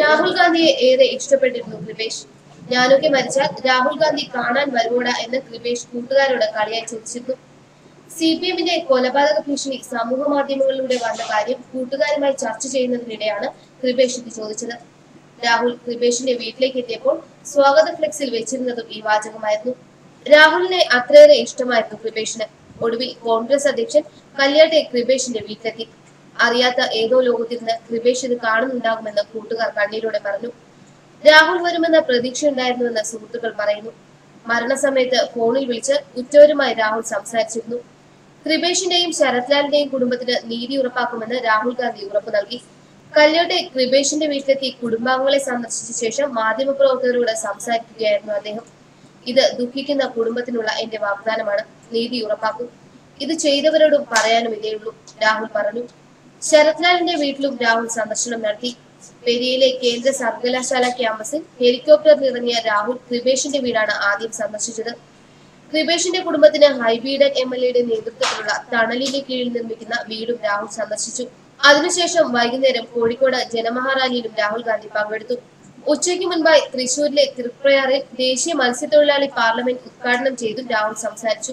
രാഹുൽ ഗാന്ധിയെ ഏറെ ഇഷ്ടപ്പെട്ടിരുന്നു കൃപേഷ്. ഞാനൊക്കെ മരിച്ചാൽ രാഹുൽ ഗാന്ധി കാണാൻ വരുവോട എന്ന് കൃപേഷ് കൂട്ടുകാരോട് കളിയായി ചോദിച്ചിരുന്നു സി പി എമ്മിന്റെ കൊലപാതക ഭീഷണി സമൂഹ മാധ്യമങ്ങളിലൂടെ വന്ന കാര്യം കൂട്ടുകാരുമായി ചർച്ച ചെയ്യുന്നതിനിടെയാണ് കൃപേഷ് ഇത് ചോദിച്ചത്. രാഹുൽ കൃപേഷിന്റെ വീട്ടിലേക്ക് എത്തിയപ്പോൾ സ്വാഗത ഫ്ലെക്സിൽ വെച്ചിരുന്നതും ഈ വാചകമായിരുന്നു. രാഹുലിനെ അത്രയേറെ ഇഷ്ടമായിരുന്നു കൃപേഷിന്. ഒടുവിൽ കോൺഗ്രസ് അധ്യക്ഷൻ കല്യാട്ടെ കൃപേഷിന്റെ വീട്ടിലെത്തി. അറിയാത്ത ഏതോ ലോകത്തിരുന്ന് കൃപേഷ് ഇത് കാണുന്നുണ്ടാകുമെന്ന് കൂട്ടുകാർ കണ്ണീരോടെ പറഞ്ഞു. രാഹുൽ വരുമെന്ന പ്രതീക്ഷയുണ്ടായിരുന്നുവെന്ന് സുഹൃത്തുക്കൾ പറയുന്നു. മരണസമയത്ത് ഫോണിൽ വിളിച്ച് ഉറ്റവരുമായി രാഹുൽ സംസാരിച്ചിരുന്നു. കൃപേഷിന്റെയും ശരത്ലാലിന്റെയും കുടുംബത്തിന് നീതി ഉറപ്പാക്കുമെന്ന് രാഹുൽ ഗാന്ധി ഉറപ്പു നൽകി. കല്യോട്ടെ കൃപേഷിന്റെ വീട്ടിലെത്തി കുടുംബാംഗങ്ങളെ സന്ദർശിച്ച ശേഷം മാധ്യമപ്രവർത്തകരോട് സംസാരിക്കുകയായിരുന്നു അദ്ദേഹം. ഇത് ദുഃഖിക്കുന്ന കുടുംബത്തിനുള്ള എന്റെ വാഗ്ദാനമാണ്. നീതി ഉറപ്പാക്കും. ഇത് ചെയ്തവരോടും പറയാനും ഇതേയുള്ളൂ രാഹുൽ പറഞ്ഞു. ശരത്ലാലിന്റെ വീട്ടിലും രാഹുൽ സന്ദർശനം നടത്തി. പെരിയയിലെ കേന്ദ്ര സർവകലാശാല ക്യാമ്പസിൽ ഹെലികോപ്റ്ററിൽ ഇറങ്ങിയ രാഹുൽ കൃപേഷിന്റെ വീടാണ് ആദ്യം സന്ദർശിച്ചത്. കൃപേഷിന്റെ കുടുംബത്തിന് ഹൈബീഡൻ എം എൽ എയുടെ നേതൃത്വത്തിലുള്ള തണലിന്റെ കീഴിൽ നിർമ്മിക്കുന്ന വീടും രാഹുൽ സന്ദർശിച്ചു. അതിനുശേഷം വൈകുന്നേരം കോഴിക്കോട് ജനമഹാറാലിയിലും രാഹുൽ ഗാന്ധി പങ്കെടുത്തു. ഉച്ചയ്ക്ക് മുൻപായി തൃശൂരിലെ തൃപ്രയാറിൽ ദേശീയ മത്സ്യത്തൊഴിലാളി പാർലമെന്റ് ഉദ്ഘാടനം ചെയ്തു രാഹുൽ സംസാരിച്ചു.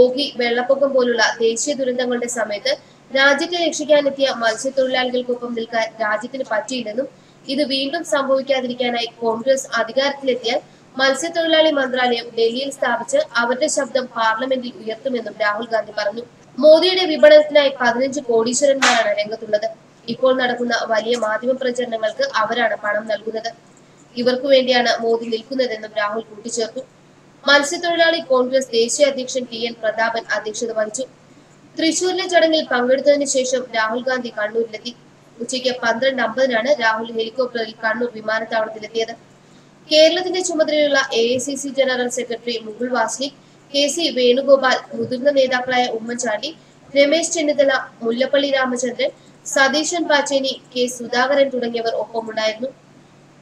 ഓഖി വെള്ളപ്പൊക്കം പോലുള്ള ദേശീയ ദുരന്തങ്ങളുടെ സമയത്ത് രാജ്യത്തെ രക്ഷിക്കാനെത്തിയ മത്സ്യത്തൊഴിലാളികൾക്കൊപ്പം നിൽക്കാൻ രാജ്യത്തിന് പറ്റിയില്ലെന്നും ഇത് വീണ്ടും സംഭവിക്കാതിരിക്കാനായി കോൺഗ്രസ് അധികാരത്തിലെത്തിയാൽ മത്സ്യത്തൊഴിലാളി മന്ത്രാലയം ഡൽഹിയിൽ സ്ഥാപിച്ച് അവരുടെ ശബ്ദം പാർലമെന്റിൽ ഉയർത്തുമെന്നും രാഹുൽ ഗാന്ധി പറഞ്ഞു. മോദിയുടെ വിപണനത്തിനായി പതിനഞ്ച് കോടീശ്വരന്മാരാണ് രംഗത്തുള്ളത്. ഇപ്പോൾ നടക്കുന്ന വലിയ മാധ്യമ പ്രചരണങ്ങൾക്ക് അവരാണ് പണം നൽകുന്നത്. ഇവർക്കു വേണ്ടിയാണ് മോദി നിൽക്കുന്നതെന്നും രാഹുൽ കൂട്ടിച്ചേർത്തു. മത്സ്യത്തൊഴിലാളി കോൺഗ്രസ് ദേശീയ അധ്യക്ഷൻ ടി എൻ പ്രതാപൻ അധ്യക്ഷത വഹിച്ചു. തൃശൂരിലെ ചടങ്ങിൽ പങ്കെടുത്തതിനു ശേഷം രാഹുൽ ഗാന്ധി കണ്ണൂരിലെത്തി. ഉച്ചയ്ക്ക് പന്ത്രണ്ട് അമ്പതിനാണ് രാഹുൽ ഹെലികോപ്റ്ററിൽ കണ്ണൂർ വിമാനത്താവളത്തിലെത്തിയത്. കേരളത്തിന്റെ ചുമതലയുള്ള A general secretary Mukul Wasnik K C Venugopal മുതിർന്ന നേതാക്കളായ ഉമ്മൻചാണ്ടി രമേശ് ചെന്നിത്തല മുല്ലപ്പള്ളി രാമചന്ദ്രൻ സതീശൻ പാച്ചേനി കെ സുധാകരൻ തുടങ്ങിയവർ ഒപ്പമുണ്ടായിരുന്നു.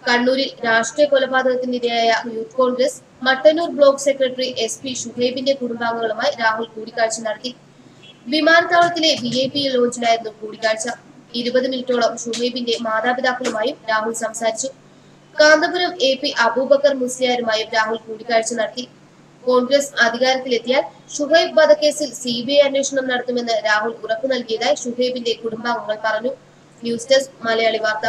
കണ്ണൂരിൽ രാഷ്ട്രീയ കൊലപാതകത്തിനിരയായ youth Congress Mattannur block secretary S P ഷുഹൈബിന്റെ കുടുംബാംഗങ്ങളുമായി രാഹുൽ കൂടിക്കാഴ്ച നടത്തി. വിമാനത്താവളത്തിലെ വി ഐ പി ലോഞ്ചിലായിരുന്നു കൂടിക്കാഴ്ച. ഇരുപത് മിനിറ്റോളം ഷുഹൈബിന്റെ മാതാപിതാക്കളുമായും രാഹുൽ സംസാരിച്ചു. കാന്തപുരം എ പി അബൂബക്കർ മുസ്ലിയാരുമായും രാഹുൽ കൂടിക്കാഴ്ച നടത്തി. കോൺഗ്രസ് അധികാരത്തിലെത്തിയാൽ ഷുഹൈബ് വധക്കേസിൽ സി ബി ഐ അന്വേഷണം നടത്തുമെന്ന് രാഹുൽ ഉറപ്പു നൽകിയതായി ഷുഹൈബിന്റെ കുടുംബാംഗങ്ങൾ പറഞ്ഞു. ന്യൂസ് ഡെസ്ക് മലയാളി വാർത്ത.